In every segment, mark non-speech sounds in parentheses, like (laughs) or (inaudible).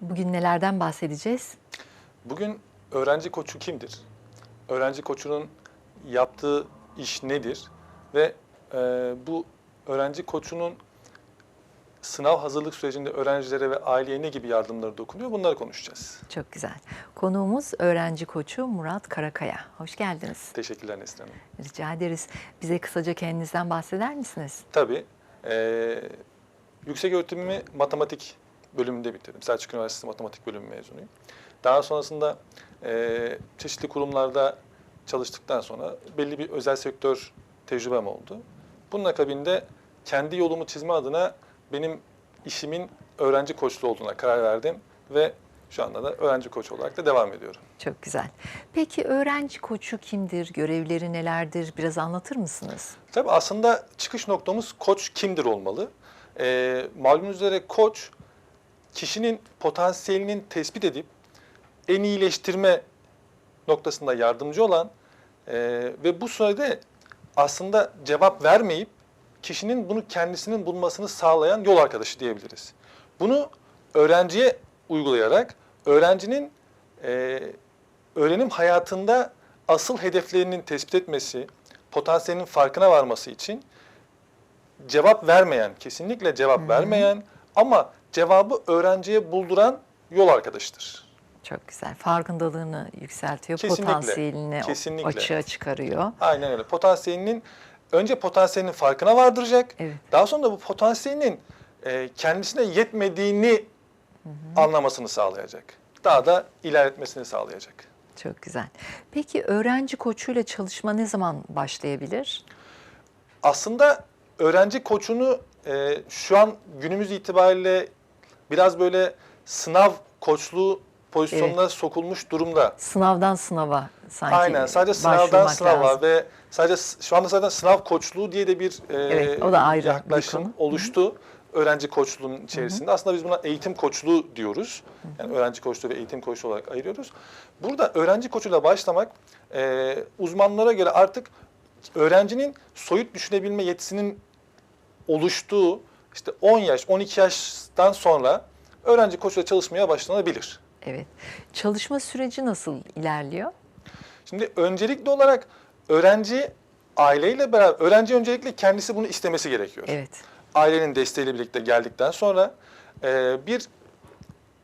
Bugün nelerden bahsedeceğiz? Bugün öğrenci koçu kimdir? Öğrenci koçunun yaptığı iş nedir? Ve e, bu öğrenci koçunun sınav hazırlık sürecinde öğrencilere ve aileye ne gibi yardımları dokunuyor? Bunları konuşacağız. Çok güzel. Konuğumuz öğrenci koçu Murat Karakaya. Hoş geldiniz. Teşekkürler Neslihan Hanım. Rica ederiz. Bize kısaca kendinizden bahseder misiniz? Tabii. e, yüksek öğretimimi matematik bölümünde bitirdim. Selçuk Üniversitesi Matematik Bölümü mezunuyum. Daha sonrasında e, çeşitli kurumlarda çalıştıktan sonra belli bir özel sektör tecrübem oldu. Bunun akabinde kendi yolumu çizme adına benim işimin öğrenci koçluğu olduğuna karar verdim ve şu anda da öğrenci koç olarak da devam ediyorum. Çok güzel. Peki öğrenci koçu kimdir? Görevleri nelerdir? Biraz anlatır mısınız? Tabii aslında çıkış noktamız koç kimdir olmalı. Ee, malumunuz üzere koç kişinin potansiyelinin tespit edip en iyileştirme noktasında yardımcı olan e, ve bu sürede aslında cevap vermeyip kişinin bunu kendisinin bulmasını sağlayan yol arkadaşı diyebiliriz. Bunu öğrenciye uygulayarak öğrencinin e, öğrenim hayatında asıl hedeflerinin tespit etmesi, potansiyelinin farkına varması için cevap vermeyen, kesinlikle cevap vermeyen ama cevabı öğrenciye bulduran yol arkadaşıdır. Çok güzel. Farkındalığını yükseltiyor, Kesinlikle, potansiyelini kesinlikle. açığa çıkarıyor. Aynen öyle. Potansiyelinin önce potansiyelinin farkına vardıracak. Evet. Daha sonra da bu potansiyelinin e, kendisine yetmediğini anlamasını sağlayacak. Daha da ilerletmesini sağlayacak. Çok güzel. Peki öğrenci koçuyla çalışma ne zaman başlayabilir? Aslında öğrenci koçunu e, şu an günümüz itibariyle biraz böyle sınav koçluğu pozisyonuna sokulmuş durumda. Sınavdan sınava sanki Aynen sadece sınavdan sınava lazım. ve sadece şu anda zaten sınav koçluğu diye de bir e, Evet, o da ayrı bir yaklaşım konu. oluştu. Öğrenci koçluğunun içerisinde. Aslında biz buna eğitim koçluğu diyoruz. Yani öğrenci koçluğu ve eğitim koçluğu olarak ayırıyoruz. Burada öğrenci koçuyla başlamak e, uzmanlara göre artık öğrencinin soyut düşünebilme yetisinin oluştuğu işte 10 yaş, 12 yaştan sonra öğrenci koçuyla çalışmaya başlanabilir. Evet. Çalışma süreci nasıl ilerliyor? Şimdi öncelikli olarak öğrenci aileyle beraber, öğrenci öncelikle kendisi bunu istemesi gerekiyor. Evet. Ailenin desteğiyle birlikte geldikten sonra e, bir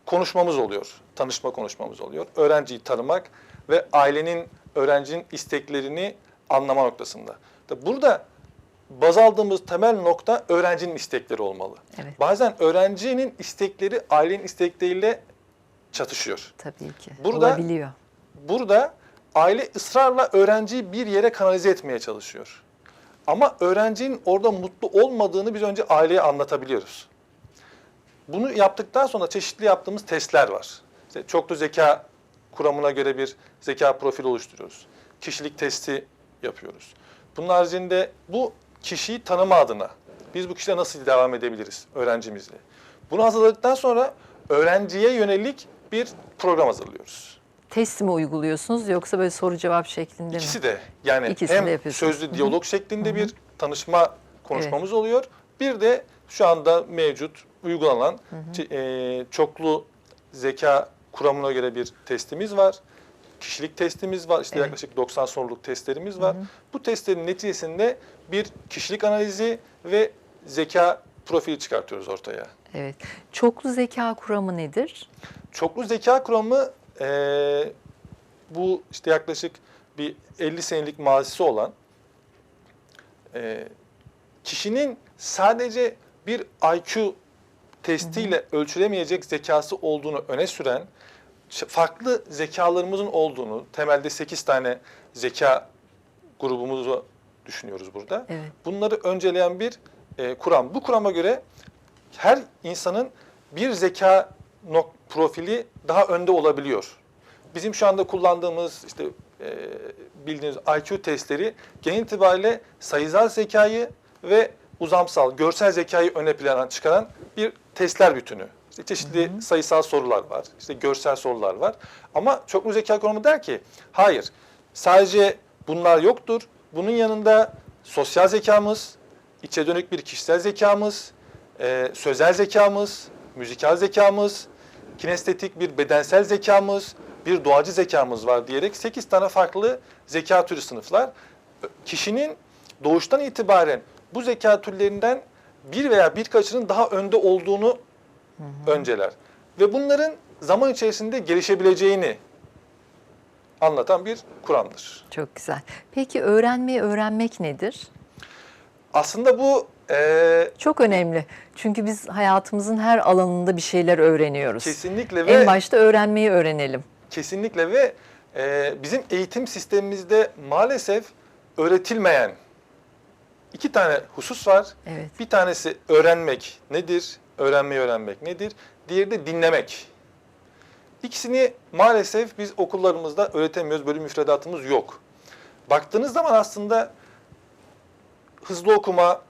konuşmamız oluyor, tanışma konuşmamız oluyor. Öğrenciyi tanımak ve ailenin, öğrencinin isteklerini anlama noktasında. Burada baz aldığımız temel nokta öğrencinin istekleri olmalı. Evet. Bazen öğrencinin istekleri ailenin istekleriyle çatışıyor. Tabii ki. Burada- Olabiliyor. Burada aile ısrarla öğrenciyi bir yere kanalize etmeye çalışıyor. Ama öğrencinin orada mutlu olmadığını biz önce aileye anlatabiliyoruz. Bunu yaptıktan sonra çeşitli yaptığımız testler var. İşte çoklu zeka kuramına göre bir zeka profili oluşturuyoruz. Kişilik testi yapıyoruz. Bunun haricinde bu kişiyi tanıma adına biz bu kişiyle nasıl devam edebiliriz öğrencimizle? Bunu hazırladıktan sonra öğrenciye yönelik bir program hazırlıyoruz. Test mi uyguluyorsunuz yoksa böyle soru cevap şeklinde mi? İkisi de yani İkisini hem sözlü diyalog şeklinde bir tanışma konuşmamız oluyor. Bir de şu anda mevcut uygulanan çe- e, çoklu zeka kuramına göre bir testimiz var. Kişilik testimiz var. İşte Evet. yaklaşık 90 soruluk testlerimiz var. Bu testlerin neticesinde bir kişilik analizi ve zeka profili çıkartıyoruz ortaya. Evet. Çoklu zeka kuramı nedir? Çoklu zeka kuramı eee, bu işte yaklaşık bir 50 senelik mazisi olan eee, kişinin sadece bir IQ testiyle ölçülemeyecek zekası olduğunu öne süren farklı zekalarımızın olduğunu temelde 8 tane zeka grubumuzu düşünüyoruz burada. Evet. Bunları önceleyen bir e, kuram. Bu kurama göre her insanın bir zeka nok profili daha önde olabiliyor. Bizim şu anda kullandığımız işte e, bildiğiniz IQ testleri genel itibariyle sayısal zekayı ve uzamsal, görsel zekayı öne plana çıkaran bir testler bütünü. İşte çeşitli sayısal sorular var, işte görsel sorular var. Ama çoklu zeka kuramı der ki, hayır sadece bunlar yoktur. Bunun yanında sosyal zekamız, içe dönük bir kişisel zekamız, e, sözel zekamız, müzikal zekamız kinestetik bir bedensel zekamız, bir doğacı zekamız var diyerek 8 tane farklı zeka türü sınıflar. Kişinin doğuştan itibaren bu zeka türlerinden bir veya birkaçının daha önde olduğunu önceler. Ve bunların zaman içerisinde gelişebileceğini anlatan bir kuramdır. Çok güzel. Peki öğrenmeyi öğrenmek nedir? Aslında bu eee, Çok önemli. Çünkü biz hayatımızın her alanında bir şeyler öğreniyoruz. kesinlikle ve En başta öğrenmeyi öğrenelim. kesinlikle ve eee, bizim eğitim sistemimizde maalesef öğretilmeyen iki tane husus var. Evet. Bir tanesi öğrenmek nedir? Öğrenmeyi öğrenmek nedir? Diğeri de dinlemek. İkisini maalesef biz okullarımızda öğretemiyoruz. Bölüm müfredatımız yok. Baktığınız zaman aslında hızlı okuma,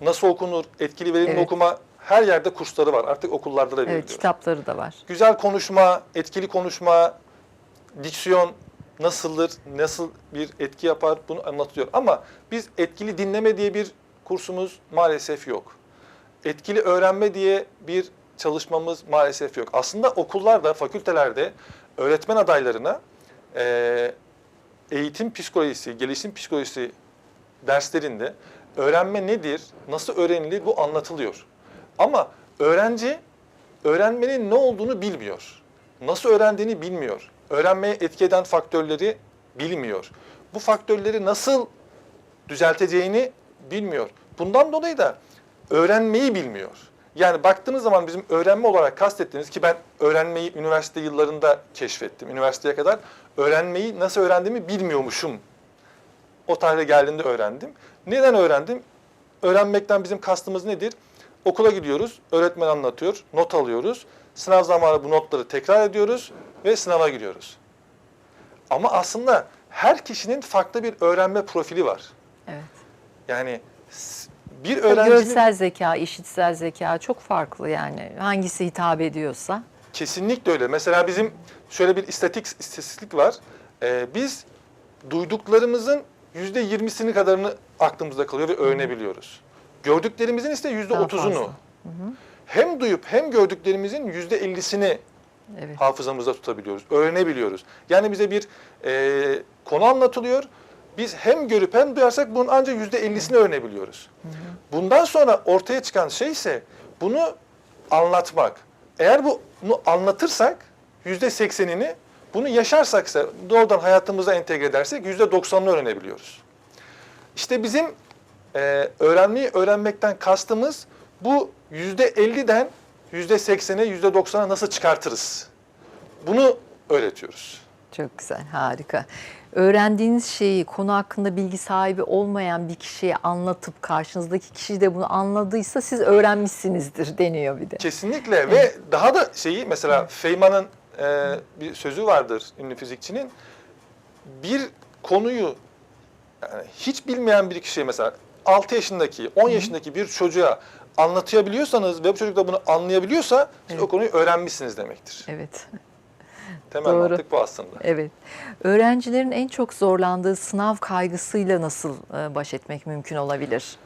nasıl okunur, etkili verimli Evet. okuma her yerde kursları var. Artık okullarda da Evet, veriliyor. kitapları da var. Güzel konuşma, etkili konuşma, diksiyon nasıldır, nasıl bir etki yapar bunu anlatıyor. Ama biz etkili dinleme diye bir kursumuz maalesef yok. Etkili öğrenme diye bir çalışmamız maalesef yok. Aslında okullarda, fakültelerde öğretmen adaylarına eee, eğitim psikolojisi, gelişim psikolojisi derslerinde öğrenme nedir, nasıl öğrenilir bu anlatılıyor. Ama öğrenci öğrenmenin ne olduğunu bilmiyor. Nasıl öğrendiğini bilmiyor. Öğrenmeye etki eden faktörleri bilmiyor. Bu faktörleri nasıl düzelteceğini bilmiyor. Bundan dolayı da öğrenmeyi bilmiyor. Yani baktığınız zaman bizim öğrenme olarak kastettiğimiz ki ben öğrenmeyi üniversite yıllarında keşfettim. Üniversiteye kadar öğrenmeyi nasıl öğrendiğimi bilmiyormuşum. O tarihe geldiğinde öğrendim. Neden öğrendim? Öğrenmekten bizim kastımız nedir? Okula gidiyoruz, öğretmen anlatıyor, not alıyoruz. Sınav zamanı bu notları tekrar ediyoruz ve sınava giriyoruz. Ama aslında her kişinin farklı bir öğrenme profili var. Evet. Yani bir öğrencinin Görsel zeka, işitsel zeka çok farklı yani. Hangisi hitap ediyorsa. kesinlikle öyle. Mesela bizim şöyle bir istatik istatistik var. Ee, biz duyduklarımızın yüzde yirmisini kadarını aklımızda kalıyor ve öğrenebiliyoruz. Gördüklerimizin ise yüzde otuzunu. Hem duyup hem gördüklerimizin yüzde ellisini Evet. hafızamızda tutabiliyoruz, öğrenebiliyoruz. Yani bize bir e, konu anlatılıyor. Biz hem görüp hem duyarsak bunun ancak yüzde ellisini öğrenebiliyoruz. Bundan sonra ortaya çıkan şey ise bunu anlatmak. Eğer bunu anlatırsak yüzde seksenini, bunu yaşarsaksa doğrudan hayatımıza entegre edersek yüzde doksanını öğrenebiliyoruz. İşte bizim e, öğrenmeyi öğrenmekten kastımız bu yüzde elliden yüzde seksene, yüzde doksana nasıl çıkartırız? Bunu öğretiyoruz. Çok güzel, harika. Öğrendiğiniz şeyi konu hakkında bilgi sahibi olmayan bir kişiye anlatıp karşınızdaki kişi de bunu anladıysa siz öğrenmişsinizdir deniyor bir de. Kesinlikle ve daha da şeyi mesela Feynman'ın e, bir sözü vardır ünlü fizikçinin. Bir konuyu yani hiç bilmeyen bir kişiye mesela 6 yaşındaki, 10 yaşındaki bir çocuğa anlatabiliyorsanız ve bu çocuk da bunu anlayabiliyorsa siz Evet. o konuyu öğrenmişsiniz demektir. Evet, Temel Doğru. mantık bu aslında. evet. Öğrencilerin en çok zorlandığı sınav kaygısıyla nasıl e, baş etmek mümkün olabilir?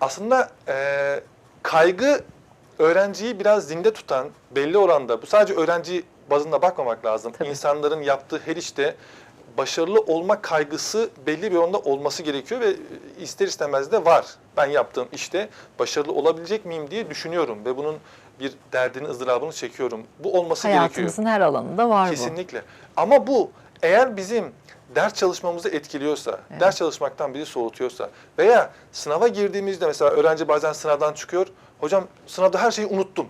Aslında e, kaygı öğrenciyi biraz zinde tutan belli oranda, bu sadece öğrenci bazında bakmamak lazım. Tabii. İnsanların yaptığı her işte başarılı olma kaygısı belli bir oranda olması gerekiyor ve ister istemez de var. Ben yaptığım işte başarılı olabilecek miyim diye düşünüyorum ve bunun bir derdini, ızdırabını çekiyorum. Bu olması gerekiyor. Hayatımızın her alanında var bu. Kesinlikle. Ama bu eğer bizim ders çalışmamızı etkiliyorsa, Evet. ders çalışmaktan bizi soğutuyorsa veya sınava girdiğimizde mesela öğrenci bazen sınavdan çıkıyor. Hocam sınavda her şeyi unuttum.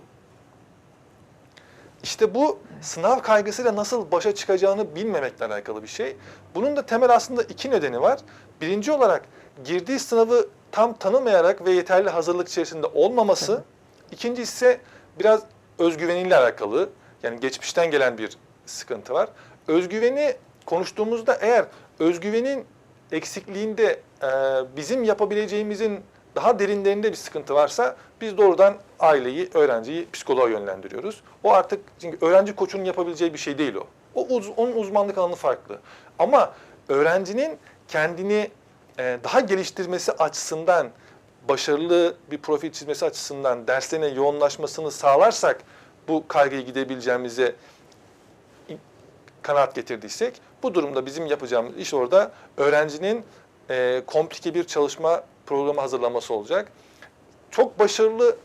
İşte bu sınav kaygısıyla nasıl başa çıkacağını bilmemekle alakalı bir şey. Bunun da temel aslında iki nedeni var. Birinci olarak girdiği sınavı tam tanımayarak ve yeterli hazırlık içerisinde olmaması. İkincisi ise biraz özgüveniyle alakalı. Yani geçmişten gelen bir sıkıntı var. Özgüveni konuştuğumuzda eğer özgüvenin eksikliğinde e, bizim yapabileceğimizin daha derinlerinde bir sıkıntı varsa biz doğrudan aileyi, öğrenciyi psikoloğa yönlendiriyoruz. O artık çünkü öğrenci koçunun yapabileceği bir şey değil o. O uz- onun uzmanlık alanı farklı. Ama öğrencinin kendini e, daha geliştirmesi açısından başarılı bir profil çizmesi açısından derslerine yoğunlaşmasını sağlarsak bu kaygıyı gidebileceğimize kanaat getirdiysek bu durumda bizim yapacağımız iş orada öğrencinin e, komplike bir çalışma programı hazırlaması olacak. Çok başarılı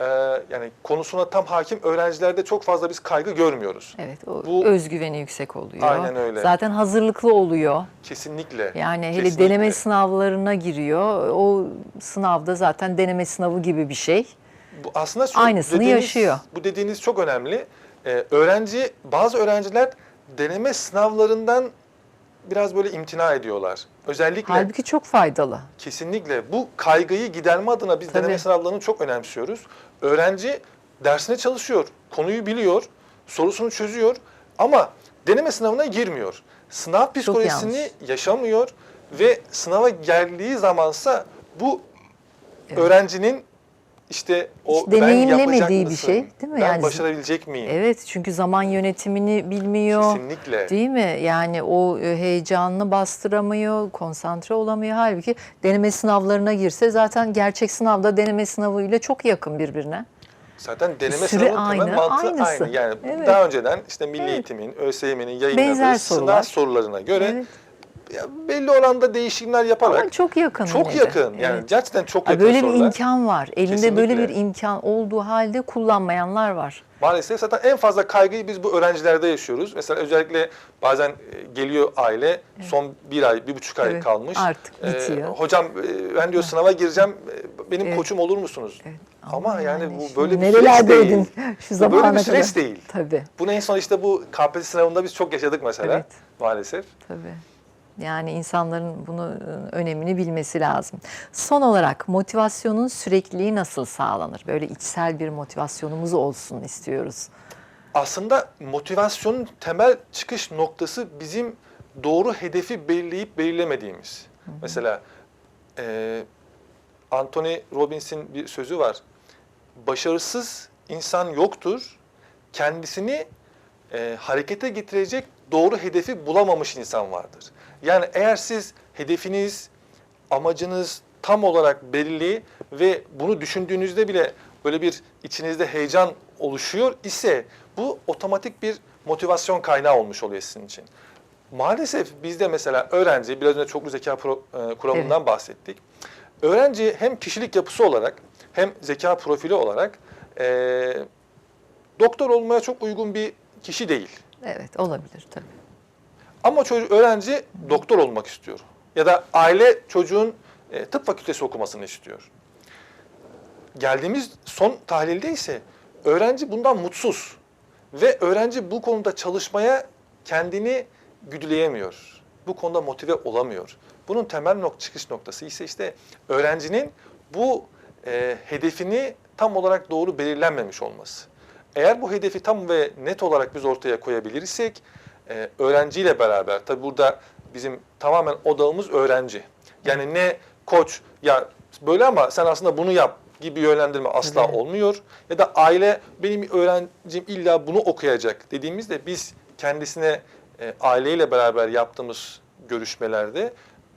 e, yani konusuna tam hakim öğrencilerde çok fazla biz kaygı görmüyoruz. Evet, o Bu- özgüveni yüksek oluyor. Aynen öyle. Zaten hazırlıklı oluyor. Kesinlikle. Yani hele Kesinlikle. deneme sınavlarına giriyor. O sınavda zaten deneme sınavı gibi bir şey. Bu aslında şu Aynısını yaşıyor. Bu dediğiniz çok önemli. Ee, öğrenci, bazı öğrenciler deneme sınavlarından biraz böyle imtina ediyorlar. Özellikle Halbuki çok faydalı. kesinlikle bu kaygıyı giderme adına biz Tabii. deneme sınavlarını çok önemsiyoruz. Öğrenci dersine çalışıyor, konuyu biliyor, sorusunu çözüyor ama deneme sınavına girmiyor. Sınav psikolojisini yaşamıyor ve sınava geldiği zamansa bu öğrencinin işte o Hiç ben yapacak deneyimlemediği bir mısın? şey, değil mi? Ben Yani- başarabilecek miyim? Evet çünkü zaman yönetimini bilmiyor. Kesinlikle. Değil mi? Yani o e, heyecanını bastıramıyor, konsantre olamıyor. Halbuki deneme sınavlarına girse zaten gerçek sınavda deneme sınavıyla çok yakın birbirine. Zaten deneme sınavının temel aynı, mantığı aynısı. aynı. Yani Evet. daha önceden işte Milli Evet. Eğitim'in, ÖSYM'nin yayınladığı Benzer sınav sorular. sorularına göre Evet. Ya belli oranda değişimler yaparak Ama çok yakın. çok de. yakın. Yani Evet. gerçekten çok yakın Böyle bir sorular. imkan var. Elinde böyle bir Kesinlikle. imkan olduğu halde kullanmayanlar var. Maalesef zaten en fazla kaygıyı biz bu öğrencilerde yaşıyoruz. Mesela özellikle bazen e, geliyor aile son bir ay, bir buçuk ay Evet, kalmış. artık Ee, bitiyor. hocam e, ben diyor sınava gireceğim, e, benim Evet. koçum olur musunuz? Evet. Ama yani bu şimdi böyle bir süreç değil. (laughs) Şu Bu böyle bir kadar. süreç değil. Tabii, Bunu en son işte bu KPSS sınavında biz çok yaşadık mesela Evet. maalesef. tabii. Yani insanların bunu e, önemini bilmesi lazım. Son olarak motivasyonun sürekliliği nasıl sağlanır? Böyle içsel bir motivasyonumuz olsun istiyoruz. Aslında motivasyonun temel çıkış noktası bizim doğru hedefi belirleyip belirlemediğimiz. Mesela e, Anthony Robbins'in bir sözü var. Başarısız insan yoktur. Kendisini e, harekete getirecek doğru hedefi bulamamış insan vardır. Yani eğer siz hedefiniz, amacınız tam olarak belli ve bunu düşündüğünüzde bile böyle bir içinizde heyecan oluşuyor ise bu otomatik bir motivasyon kaynağı olmuş oluyor sizin için. Maalesef bizde mesela öğrenci, biraz önce çoklu zeka pro, e, kuramından bahsettik. Öğrenci hem kişilik yapısı olarak hem zeka profili olarak e, doktor olmaya çok uygun bir kişi değil. Evet olabilir tabii. Ama çocuk, öğrenci doktor olmak istiyor. Ya da aile çocuğun e, tıp fakültesi okumasını istiyor. Geldiğimiz son tahlilde ise öğrenci bundan mutsuz. Ve öğrenci bu konuda çalışmaya kendini güdüleyemiyor. Bu konuda motive olamıyor. Bunun temel nok çıkış noktası ise işte öğrencinin bu e, hedefini tam olarak doğru belirlenmemiş olması. Eğer bu hedefi tam ve net olarak biz ortaya koyabilirsek e, öğrenciyle beraber tabi burada bizim tamamen odağımız öğrenci. Yani ne koç ya böyle ama sen aslında bunu yap gibi yönlendirme asla Tabii. olmuyor. Ya da aile benim öğrencim illa bunu okuyacak dediğimizde biz kendisine e, aileyle beraber yaptığımız görüşmelerde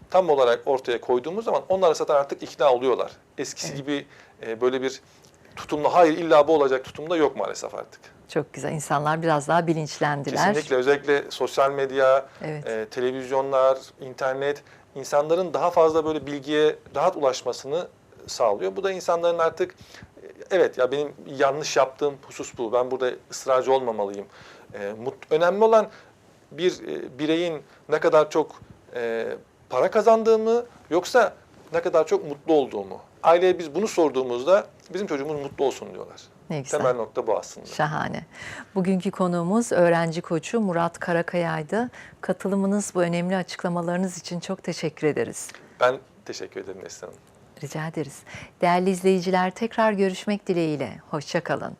tam olarak ortaya koyduğumuz zaman onlar zaten artık ikna oluyorlar. Eskisi Evet. gibi e, böyle bir tutumla hayır illa bu olacak tutumda yok maalesef artık. Çok güzel. İnsanlar biraz daha bilinçlendiler. Kesinlikle özellikle sosyal medya, Evet. e, televizyonlar, internet insanların daha fazla böyle bilgiye rahat ulaşmasını sağlıyor. Bu da insanların artık e, evet ya benim yanlış yaptığım husus bu. Ben burada ısrarcı olmamalıyım. E, mut- önemli olan bir e, bireyin ne kadar çok e, para kazandığımı yoksa ne kadar çok mutlu olduğumu. Aileye biz bunu sorduğumuzda bizim çocuğumuz mutlu olsun diyorlar. Ne güzel. Temel nokta bu aslında. Şahane. Bugünkü konuğumuz öğrenci koçu Murat Karakaya'ydı. Katılımınız bu önemli açıklamalarınız için çok teşekkür ederiz. Ben teşekkür ederim Neslihan Hanım. Rica ederiz. Değerli izleyiciler tekrar görüşmek dileğiyle. Hoşçakalın.